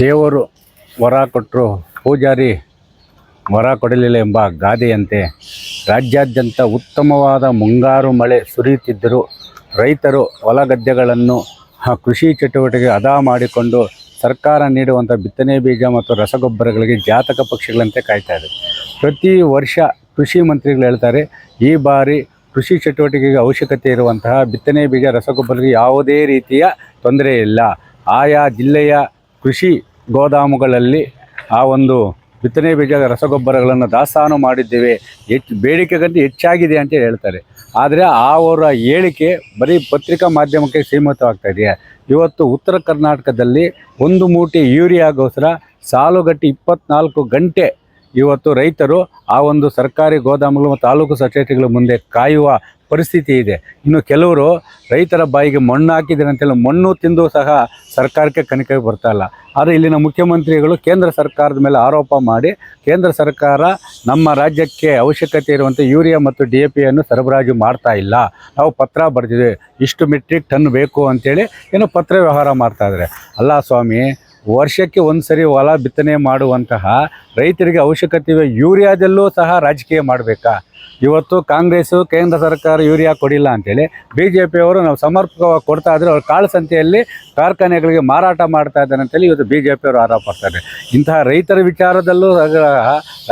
ದೇವರು ವರ ಕೊಟ್ಟರು ಪೂಜಾರಿ ವರ ಕೊಡಲಿಲ್ಲ ಎಂಬ ಗಾದೆಯಂತೆ ರಾಜ್ಯಾದ್ಯಂತ ಉತ್ತಮವಾದ ಮುಂಗಾರು ಮಳೆ ಸುರಿಯುತ್ತಿದ್ದರೂ ರೈತರು ಹೊಲ ಗದ್ದೆಗಳನ್ನು ಕೃಷಿ ಚಟುವಟಿಕೆ ಅದ ಮಾಡಿಕೊಂಡು ಸರ್ಕಾರ ನೀಡುವಂಥ ಬಿತ್ತನೆ ಬೀಜ ಮತ್ತು ರಸಗೊಬ್ಬರಗಳಿಗೆ ಜಾತಕ ಪಕ್ಷಿಗಳಂತೆ ಕಾಯ್ತಾ ಇದೆ ಪ್ರತಿ ವರ್ಷ ಕೃಷಿ ಮಂತ್ರಿಗಳು ಹೇಳ್ತಾರೆ, ಈ ಬಾರಿ ಕೃಷಿ ಚಟುವಟಿಕೆಗೆ ಅವಶ್ಯಕತೆ ಇರುವಂತಹ ಬಿತ್ತನೆ ಬೀಜ, ರಸಗೊಬ್ಬರಗಳಿಗೆ ಯಾವುದೇ ರೀತಿಯ ತೊಂದರೆ ಇಲ್ಲ. ಆಯಾ ಜಿಲ್ಲೆಯ ಕೃಷಿ ಗೋದಾಮುಗಳಲ್ಲಿ ಆ ಒಂದು ಬಿತ್ತನೆ ಬೀಜ ರಸಗೊಬ್ಬರಗಳನ್ನು ದಾಸ್ತಾನು ಮಾಡಿದ್ದೇವೆ. ಹೆಚ್ಚು ಬೇಡಿಕೆಗಂತೂ ಹೆಚ್ಚಾಗಿದೆ ಅಂತ ಹೇಳ್ತಾರೆ. ಆದರೆ ಅವರ ಹೇಳಿಕೆ ಬರೀ ಪತ್ರಿಕಾ ಮಾಧ್ಯಮಕ್ಕೆ ಸೀಮಿತವಾಗ್ತಾ ಇದೆ. ಇವತ್ತು ಉತ್ತರ ಕರ್ನಾಟಕದಲ್ಲಿ ಒಂದು ಮೂಟೆ ಯೂರಿಯಾಗೋಸ್ಕರ ಸಾಲುಗಟ್ಟಿ ಇಪ್ಪತ್ನಾಲ್ಕು ಗಂಟೆ ಇವತ್ತು ರೈತರು ಆ ಒಂದು ಸರ್ಕಾರಿ ಗೋದಾಮುಗಳು ಮತ್ತು ತಾಲೂಕು ಸೊಸೈಟಿಗಳ ಮುಂದೆ ಕಾಯುವ ಪರಿಸ್ಥಿತಿ ಇದೆ. ಇನ್ನು ಕೆಲವರು ರೈತರ ಬಾಯಿಗೆ ಮಣ್ಣು ಹಾಕಿದ್ದಾರೆ ಅಂತೇಳಿ ಮಣ್ಣು ತಿಂದು ಸಹ ಸರ್ಕಾರಕ್ಕೆ ಕನಿಕೆ ಬರ್ತಾ ಇಲ್ಲ. ಆದರೆ ಇಲ್ಲಿನ ಮುಖ್ಯಮಂತ್ರಿಗಳು ಕೇಂದ್ರ ಸರ್ಕಾರದ ಮೇಲೆ ಆರೋಪ ಮಾಡಿ ಕೇಂದ್ರ ಸರ್ಕಾರ ನಮ್ಮ ರಾಜ್ಯಕ್ಕೆ ಅವಶ್ಯಕತೆ ಇರುವಂಥ ಯೂರಿಯಾ ಮತ್ತು ಡಿ ಎ ಪಿಯನ್ನು ಸರಬರಾಜು ಮಾಡ್ತಾ ಇಲ್ಲ. ನಾವು ಪತ್ರ ಬರೆದಿದೆ ಇಷ್ಟು ಮೆಟ್ರಿಕ್ ಟನ್ ಬೇಕು ಅಂತೇಳಿ ಏನೋ ಪತ್ರ ವ್ಯವಹಾರ ಮಾಡ್ತಾ ಇದ್ದಾರೆ. ಅಲ್ಲ ಸ್ವಾಮಿ ವರ್ಷಕ್ಕೆ ಒಂದು ಸರಿ ಹೊಲ ಬಿತ್ತನೆ ಮಾಡುವಂತಹ ರೈತರಿಗೆ ಅವಶ್ಯಕತೆ ಇವೆ ಯೂರಿಯಾದಲ್ಲೂ ಸಹ ರಾಜಕೀಯ ಮಾಡಬೇಕಾ? ಇವತ್ತು ಕಾಂಗ್ರೆಸ್ ಕೇಂದ್ರ ಸರ್ಕಾರ ಯೂರಿಯಾ ಕೊಡಿಲ್ಲ ಅಂತೇಳಿ ಬಿ ಜೆ ಪಿಯವರು ನಾವು ಸಮರ್ಪಕವಾಗಿ ಕೊಡ್ತಾ ಇದ್ರೆ ಅವ್ರ ಕಾಳು ಸಂತೆಯಲ್ಲಿ ಕಾರ್ಖಾನೆಗಳಿಗೆ ಮಾರಾಟ ಮಾಡ್ತಾ ಇದ್ದಾರೆ ಅಂತೇಳಿ ಇವತ್ತು ಬಿ ಜೆ ಪಿಯವರು ಆರೋಪ ಮಾಡ್ತಾರೆ ಇಂತಹ ರೈತರ ವಿಚಾರದಲ್ಲೂ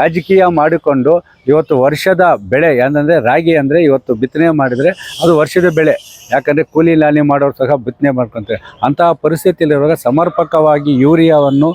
ರಾಜಕೀಯ ಮಾಡಿಕೊಂಡು ಇವತ್ತು ವರ್ಷದ ಬೆಳೆ ಏನಂದರೆ ರಾಗಿ ಅಂದರೆ ಇವತ್ತು ಬಿತ್ತನೆ ಮಾಡಿದರೆ ಅದು ವರ್ಷದ ಬೆಳೆ. ಯಾಕಂದರೆ ಕೂಲಿ ಲಾಲಿ ಮಾಡೋರು ಸಹ ಬಿತ್ತನೆ ಮಾಡ್ಕೊತಾರೆ. ಅಂತಹ ಪರಿಸ್ಥಿತಿಯಲ್ಲಿರುವಾಗ ಸಮರ್ಪಕವಾಗಿ ಯೂರಿಯಾವನ್ನು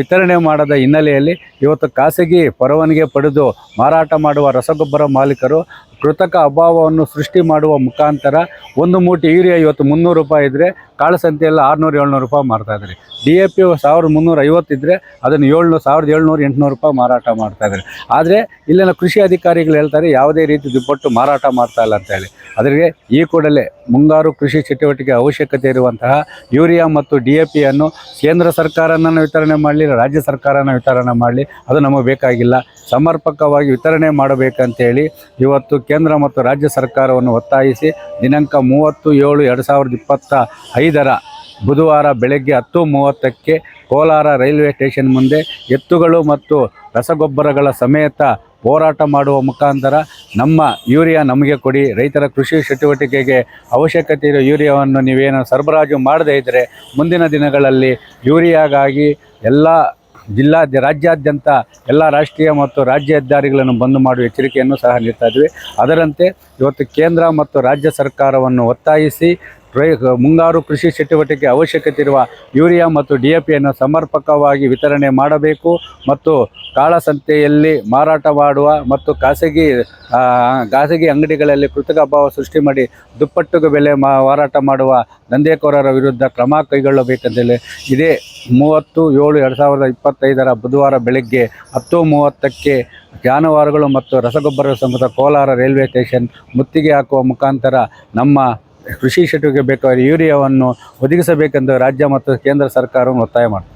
ವಿತರಣೆ ಮಾಡದ ಹಿನ್ನೆಲೆಯಲ್ಲಿ ಇವತ್ತು ಖಾಸಗಿ ಪರವಾನಿಗೆ ಪಡೆದು ಮಾರಾಟ ಮಾಡುವ ರಸಗೊಬ್ಬರ మాలికరో ಕೃತಕ ಅಭಾವವನ್ನು ಸೃಷ್ಟಿ ಮಾಡುವ ಮುಖಾಂತರ ಒಂದು ಮೂಟೆ ಯೂರಿಯಾ ಇವತ್ತು ಮುನ್ನೂರು ರೂಪಾಯಿ ಇದ್ದರೆ ಕಾಳು ಸಂತೆಯಲ್ಲಿ ಆರುನೂರು, ಏಳ್ನೂರು ರೂಪಾಯಿ ಮಾರ್ತಾ ಇದ್ದಾರೆ. ಡಿ ಎ ಪಿ ಸಾವಿರದ ಮುನ್ನೂರ ಐವತ್ತಿದ್ದರೆ ಅದನ್ನು ಏಳ್ನೂರು, ಸಾವಿರದ ಏಳ್ನೂರು, ಎಂಟುನೂರು ರೂಪಾಯಿ ಮಾರಾಟ ಮಾಡ್ತಾ ಇದ್ದಾರೆ. ಆದರೆ ಇಲ್ಲಿನ ಕೃಷಿ ಅಧಿಕಾರಿಗಳು ಹೇಳ್ತಾರೆ, ಯಾವುದೇ ರೀತಿ ದುಪ್ಪಟ್ಟು ಮಾರಾಟ ಮಾಡ್ತಾ ಇಲ್ಲ ಅಂತ ಹೇಳಿ. ಅದರಿಗೆ ಈ ಕೂಡಲೇ ಮುಂಗಾರು ಕೃಷಿ ಚಟುವಟಿಕೆ ಅವಶ್ಯಕತೆ ಇರುವಂತಹ ಯೂರಿಯಾ ಮತ್ತು ಡಿ ಎ ಪಿಯನ್ನು ಕೇಂದ್ರ ಸರ್ಕಾರನ ವಿತರಣೆ ಮಾಡಲಿ ರಾಜ್ಯ ಸರ್ಕಾರನ ವಿತರಣೆ ಮಾಡಲಿ, ಅದು ನಮಗೆ ಬೇಕಾಗಿಲ್ಲ. ಸಮರ್ಪಕವಾಗಿ ವಿತರಣೆ ಮಾಡಬೇಕಂತೇಳಿ ಇವತ್ತು ಕೇಂದ್ರ ಮತ್ತು ರಾಜ್ಯ ಸರ್ಕಾರವನ್ನು ಒತ್ತಾಯಿಸಿ ದಿನಾಂಕ ಮೂವತ್ತು ಏಳು ಎರಡು ಸಾವಿರದ ಇಪ್ಪತ್ತ ಐದರ ಬುಧವಾರ ಬೆಳಗ್ಗೆ ಹತ್ತು ಮೂವತ್ತಕ್ಕೆ ಕೋಲಾರ ರೈಲ್ವೆ ಸ್ಟೇಷನ್ ಮುಂದೆ ಎತ್ತುಗಳು ಮತ್ತು ರಸಗೊಬ್ಬರಗಳ ಸಮೇತ ಹೋರಾಟ ಮಾಡುವ ಮುಖಾಂತರ ನಮ್ಮ ಯೂರಿಯಾ ನಮಗೆ ಕೊಡಿ. ರೈತರ ಕೃಷಿ ಚಟುವಟಿಕೆಗೆ ಅವಶ್ಯಕತೆ ಇರೋ ಯೂರಿಯಾವನ್ನು ನೀವೇನು ಸರಬರಾಜು ಮಾಡದೇ ಇದ್ದರೆ ಮುಂದಿನ ದಿನಗಳಲ್ಲಿ ಯೂರಿಯಾಗಾಗಿ ಎಲ್ಲ ಜಿಲ್ಲಾ ರಾಜ್ಯಾದ್ಯಂತ ಎಲ್ಲ ರಾಷ್ಟ್ರೀಯ ಮತ್ತು ರಾಜ್ಯ ಹೆದ್ದಾರಿಗಳನ್ನು ಬಂದ್ ಮಾಡುವ ಎಚ್ಚರಿಕೆಯನ್ನು ಸಹ ನೀಡ್ತಾ ಇದ್ವಿ. ಅದರಂತೆ ಇವತ್ತು ಕೇಂದ್ರ ಮತ್ತು ರಾಜ್ಯ ಸರ್ಕಾರವನ್ನು ಒತ್ತಾಯಿಸಿ ರೈ ಮುಂಗಾರು ಕೃಷಿ ಚಟುವಟಿಕೆ ಅವಶ್ಯಕತೆ ಇರುವ ಯೂರಿಯಾ ಮತ್ತು ಡಿ ಎ ಪಿಯನ್ನು ಸಮರ್ಪಕವಾಗಿ ವಿತರಣೆ ಮಾಡಬೇಕು ಮತ್ತು ಕಾಳಸಂತೆಯಲ್ಲಿ ಮಾರಾಟ ಮಾಡುವ ಮತ್ತು ಖಾಸಗಿ ಖಾಸಗಿ ಅಂಗಡಿಗಳಲ್ಲಿ ಕೃತಕ ಅಭಾವ ಸೃಷ್ಟಿ ಮಾಡಿ ದುಪ್ಪಟ್ಟುಗೆ ಬೆಲೆ ಮಾರಾಟ ಮಾಡುವ ದಂಧೆಕೋರರ ವಿರುದ್ಧ ಕ್ರಮ ಕೈಗೊಳ್ಳಬೇಕಂತೇಳಿ ಇದೇ ಮೂವತ್ತು ಏಳು ಎರಡು ಸಾವಿರದ ಇಪ್ಪತ್ತೈದರ ಬುಧವಾರ ಬೆಳಗ್ಗೆ ಹತ್ತು ಮೂವತ್ತಕ್ಕೆ ಜಾನುವಾರುಗಳು ಮತ್ತು ರಸಗೊಬ್ಬರ ಸಂಘದ ಕೋಲಾರ ರೈಲ್ವೆ ಸ್ಟೇಷನ್ ಮುತ್ತಿಗೆ ಹಾಕುವ ಮುಖಾಂತರ ನಮ್ಮ ಕೃಷಿ ಚಟುವಟಿಕೆ ಬೇಕಾದ ಯೂರಿಯಾವನ್ನು ಒದಗಿಸಬೇಕೆಂದು ರಾಜ್ಯ ಮತ್ತು ಕೇಂದ್ರ ಸರ್ಕಾರವನ್ನು ಒತ್ತಾಯ ಮಾಡ್ತಾರೆ.